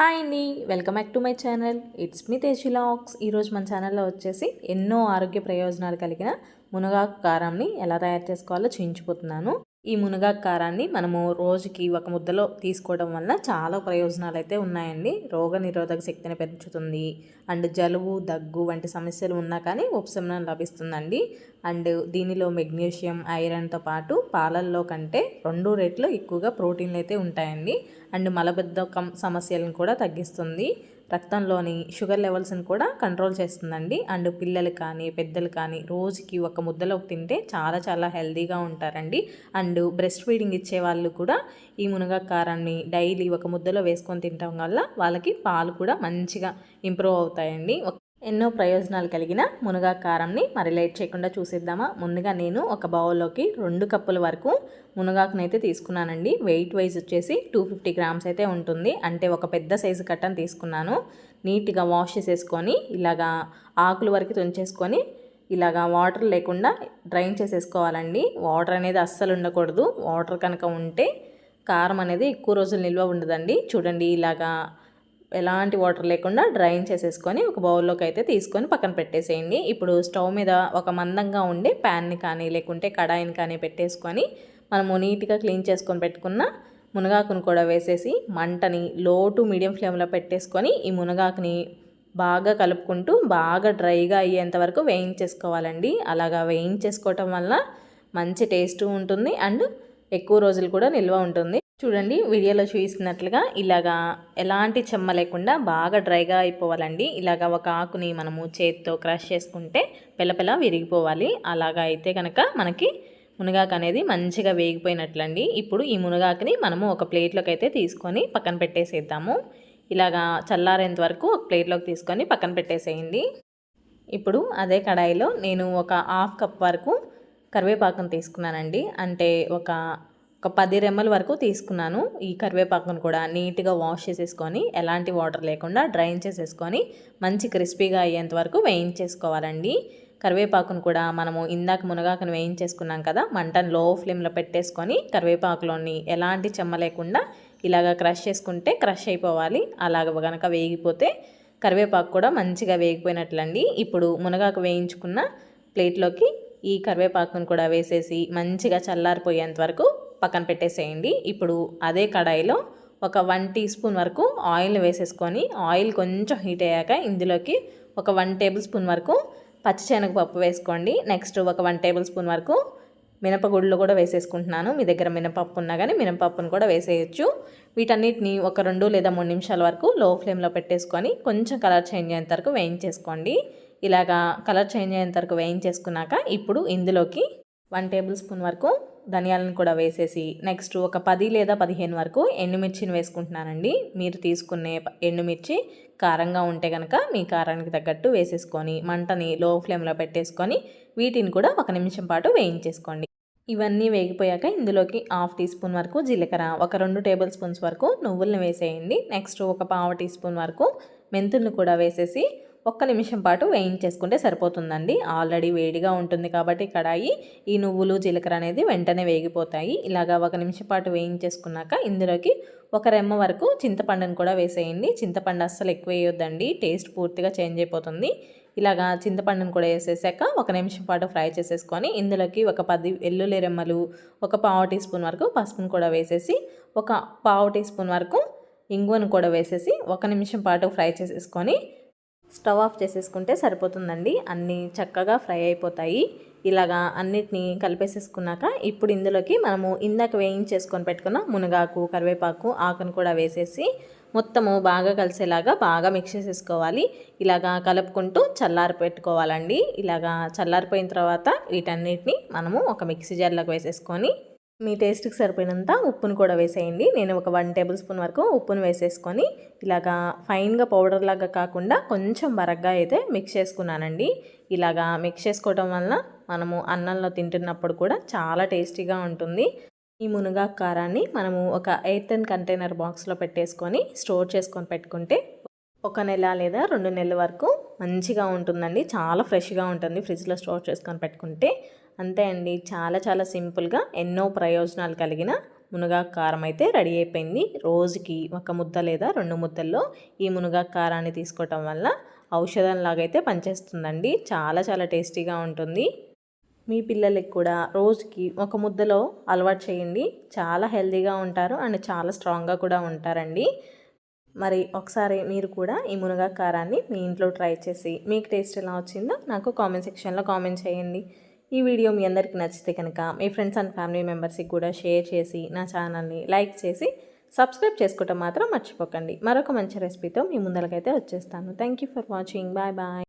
Hi అండి. Welcome back to my channel. It's me తేజిలాక్స్ ఈరోజు మన ఛానల్లో వచ్చేసి ఎన్నో ఆరోగ్య ప్రయోజనాలు కలిగిన మునగాకు కారాన్ని ఎలా తయారు చేసుకోవాలో చూయించిపోతున్నాను ఈ మునగాకు కారాన్ని మనము రోజుకి ఒక ముద్దలో తీసుకోవడం వల్ల చాలా ప్రయోజనాలు అయితే ఉన్నాయండి. రోగ నిరోధక శక్తిని పెంచుతుంది. అండ్ జలుబు దగ్గు వంటి సమస్యలు ఉన్నా కానీ ఉపశమనం లభిస్తుందండి. అండ్ దీనిలో మెగ్నీషియం ఐరన్తో పాటు పాలల్లో కంటే రెండు రెట్లు ఎక్కువగా ప్రోటీన్లు అయితే ఉంటాయండి. అండ్ మలబద్ధకం సమస్యలను కూడా తగ్గిస్తుంది. రక్తంలోని షుగర్ లెవెల్స్ని కూడా కంట్రోల్ చేస్తుందండి. అండ్ పిల్లలు కానీ పెద్దలు కానీ రోజుకి ఒక ముద్దలో తింటే చాలా చాలా హెల్తీగా ఉంటారండి. అండ్ బ్రెస్ట్ ఫీడింగ్ ఇచ్చే వాళ్ళు కూడా ఈ మునగకారాన్ని డైలీ ఒక ముద్దలో వేసుకొని తినడం వల్ల వాళ్ళకి పాలు కూడా మంచిగా ఇంప్రూవ్ అవుతాయండి. ఎన్నో ప్రయోజనాలు కలిగిన మునగా కారంని మరి లేట్ చేయకుండా చూసేద్దామా? ముందుగా నేను ఒక బౌల్లోకి రెండు కప్పుల వరకు మునగాకునైతే తీసుకున్నానండి. వెయిట్ వైజ్ వచ్చేసి టూ ఫిఫ్టీ గ్రామ్స్ అయితే ఉంటుంది. అంటే ఒక పెద్ద సైజు కట్టని తీసుకున్నాను. నీట్గా వాష్ చేసేసుకొని ఇలాగా ఆకుల వరకు తుంచేసుకొని ఇలాగా వాటర్ లేకుండా డ్రైన్ చేసేసుకోవాలండి. వాటర్ అనేది అస్సలు ఉండకూడదు. వాటర్ కనుక ఉంటే కారం అనేది ఎక్కువ రోజులు నిల్వ ఉండదండి. చూడండి ఇలాగా ఎలాంటి వాటర్ లేకుండా డ్రైన్ చేసేసుకొని ఒక బౌల్లోకి అయితే తీసుకొని పక్కన పెట్టేసేయండి. ఇప్పుడు స్టవ్ మీద ఒక మందంగా ఉండే ప్యాన్ని కానీ లేకుంటే కడాయిని కానీ పెట్టేసుకొని మనము నీట్గా క్లీన్ చేసుకొని పెట్టుకున్న మునగాకును కూడా వేసేసి మంటని లో టు మీడియం ఫ్లేమ్లో పెట్టేసుకొని ఈ మునగాకుని బాగా కలుపుకుంటూ బాగా డ్రైగా అయ్యేంత వరకు వేయించేసుకోవాలండి. అలాగా వేయించేసుకోవటం వల్ల మంచి టేస్ట్ ఉంటుంది అండ్ ఎక్కువ రోజులు కూడా నిల్వ ఉంటుంది. చూడండి వీడియోలో చూపిస్తున్నట్లుగా ఇలాగా ఎలాంటి చెమ్మ లేకుండా బాగా డ్రైగా అయిపోవాలండి. ఇలాగా ఒక ఆకుని మనము చేతితో క్రష్ చేసుకుంటే పిల్లపిల్ల విరిగిపోవాలి. అలాగా అయితే కనుక మనకి మునగాకు అనేది మంచిగా వేగిపోయినట్లండి. ఇప్పుడు ఈ మునగాకుని మనము ఒక ప్లేట్లోకి అయితే తీసుకొని పక్కన పెట్టేసేద్దాము. ఇలాగా చల్లారేంత వరకు ఒక ప్లేట్లోకి తీసుకొని పక్కన పెట్టేసేయండి. ఇప్పుడు అదే కడాయిలో నేను ఒక హాఫ్ కప్ వరకు కరివేపాకును తీసుకున్నానండి. అంటే ఒక ఒక పది రెమ్మల వరకు తీసుకున్నాను. ఈ కరివేపాకును కూడా నీట్గా వాష్ చేసేసుకొని ఎలాంటి వాటర్ లేకుండా డ్రైన్ చేసేసుకొని మంచి క్రిస్పీగా అయ్యేంత వరకు వేయించేసుకోవాలండి. కరివేపాకును కూడా మనము ఇందాక మునగాకును వేయించేసుకున్నాం కదా మంటను లో ఫ్లేమ్లో పెట్టేసుకొని కరివేపాకులోని ఎలాంటి చెమ్మ లేకుండా ఇలాగ క్రష్ చేసుకుంటే క్రష్ అయిపోవాలి. అలాగ కనుక వేగిపోతే కరివేపాకు కూడా మంచిగా వేగిపోయినట్లండి. ఇప్పుడు మునగాకు వేయించుకున్న ప్లేట్లోకి ఈ కరివేపాకును కూడా వేసేసి మంచిగా చల్లారిపోయేంత వరకు పక్కన పెట్టేసేయండి. ఇప్పుడు అదే కడాయిలో ఒక వన్ టీ స్పూన్ వరకు ఆయిల్ వేసేసుకొని ఆయిల్ కొంచెం హీట్ అయ్యాక ఇందులోకి ఒక వన్ టేబుల్ స్పూన్ వరకు పచ్చిశనగపప్పు వేసుకోండి. నెక్స్ట్ ఒక వన్ టేబుల్ స్పూన్ వరకు మినపగుళ్ళు కూడా వేసేసుకుంటున్నాను. మీ దగ్గర మినపప్పు ఉన్నా కానీ మినపప్పును కూడా వేసేయచ్చు. వీటన్నిటిని ఒక రెండు లేదా మూడు నిమిషాల వరకు లో ఫ్లేమ్లో పెట్టేసుకొని కొంచెం కలర్ చేంజ్ అయ్యేంత వరకు వేయించేసుకోండి. ఇలాగా కలర్ చేంజ్ అయ్యేంత వరకు వేయించేసుకున్నాక ఇప్పుడు ఇందులోకి వన్ టేబుల్ స్పూన్ వరకు ధనియాలను కూడా వేసేసి నెక్స్ట్ ఒక పది లేదా పదిహేను వరకు ఎండుమిర్చిని వేసుకుంటున్నానండి. మీరు తీసుకునే ఎండుమిర్చి కారంగా ఉంటే కనుక మీ కారానికి తగ్గట్టు వేసేసుకొని మంటని లో ఫ్లేమ్లో పెట్టేసుకొని వీటిని కూడా ఒక నిమిషం పాటు వేయించేసుకోండి. ఇవన్నీ వేగిపోయాక ఇందులోకి హాఫ్ టీ స్పూన్ వరకు జీలకర్ర ఒక రెండు టేబుల్ స్పూన్స్ వరకు నువ్వులను వేసేయండి. నెక్స్ట్ ఒక పావు టీ స్పూన్ వరకు మెంతులను కూడా వేసేసి ఒక్క నిమిషం పాటు వేయించేసుకుంటే సరిపోతుందండి. ఆల్రెడీ వేడిగా ఉంటుంది కాబట్టి కడాయి ఈ నువ్వులు జీలకర్ర అనేది వెంటనే వేగిపోతాయి. ఇలాగా ఒక నిమిషం పాటు వేయించేసుకున్నాక ఇందులోకి ఒక రెమ్మ వరకు చింతపండును కూడా వేసేయండి. చింతపండు అస్సలు ఎక్కువ వేయొద్దండి. టేస్ట్ పూర్తిగా చేంజ్ అయిపోతుంది. ఇలాగా చింతపండును కూడా వేసేసాక ఒక నిమిషం పాటు ఫ్రై చేసేసుకొని ఇందులోకి ఒక పది వెల్లుల్లి రెమ్మలు ఒక పావు టీ స్పూన్ వరకు పసుపును కూడా వేసేసి ఒక పావు టీ స్పూన్ వరకు ఇంగువను కూడా వేసేసి ఒక నిమిషం పాటు ఫ్రై చేసేసుకొని స్టవ్ ఆఫ్ చేసేసుకుంటే సరిపోతుందండి. అన్నీ చక్కగా ఫ్రై అయిపోతాయి. ఇలాగా అన్నిటినీ కలిపేసేసుకున్నాక ఇప్పుడు ఇందులోకి మనము ఇందాక వేయించేసుకొని పెట్టుకున్న మునగాకు కరివేపాకు ఆకును కూడా వేసేసి మొత్తము బాగా కలిసేలాగా బాగా మిక్స్ చేసేసుకోవాలి. ఇలాగా కలుపుకుంటూ చల్లారి పెట్టుకోవాలండి. ఇలాగా చల్లారిపోయిన తర్వాత వీటన్నిటిని మనము ఒక మిక్సీ జార్లోకి వేసేసుకొని మీ టేస్ట్కి సరిపోయినంత ఉప్పును కూడా వేసేయండి. నేను ఒక వన్ టేబుల్ స్పూన్ వరకు ఉప్పును వేసేసుకొని ఇలాగా ఫైన్గా పౌడర్ లాగా కాకుండా కొంచెం బరగ్గా అయితే మిక్స్ చేసుకున్నానండి. ఇలాగా మిక్స్ చేసుకోవడం వల్ల మనము అన్నంలో తింటున్నప్పుడు కూడా చాలా టేస్టీగా ఉంటుంది. ఈ మునగా కారాన్ని మనము ఒక ఎయిర్టెన్ కంటైనర్ బాక్స్లో పెట్టేసుకొని స్టోర్ చేసుకొని పెట్టుకుంటే ఒక నెల లేదా రెండు నెలల వరకు మంచిగా ఉంటుందండి. చాలా ఫ్రెష్గా ఉంటుంది. ఫ్రిడ్జ్లో స్టోర్ చేసుకొని పెట్టుకుంటే. అంతే అండి. చాలా చాలా సింపుల్గా ఎన్నో ప్రయోజనాలు కలిగిన మునగాకు కారం అయితే రెడీ అయిపోయింది. రోజుకి ఒక ముద్ద లేదా రెండు ముద్దల్లో ఈ మునగాకు కారాన్ని తీసుకోవటం వల్ల ఔషధంలాగైతే పనిచేస్తుందండి. చాలా చాలా టేస్టీగా ఉంటుంది. మీ పిల్లలకి కూడా రోజుకి ఒక ముద్దలో అలవాటు చేయండి. చాలా హెల్తీగా ఉంటారు అండ్ చాలా స్ట్రాంగ్గా కూడా ఉంటారండి. మరి ఒకసారి మీరు కూడా ఈ మునగాకు కారాన్ని మీ ఇంట్లో ట్రై చేసి మీకు టేస్ట్ ఎలా వచ్చిందో నాకు కామెంట్ సెక్షన్లో కామెంట్ చేయండి. ఈ వీడియో మీ అందరికీ నచ్చితే కనుక మీ ఫ్రెండ్స్ అండ్ ఫ్యామిలీ మెంబర్స్కి కూడా షేర్ చేసి నా ఛానల్ని లైక్ చేసి సబ్స్క్రైబ్ చేసుకోవటం మాత్రం మర్చిపోకండి. మరొక మంచి రెసిపీతో మీ ముందరకైతే వచ్చేస్తాను. Thank you for watching. Bye bye.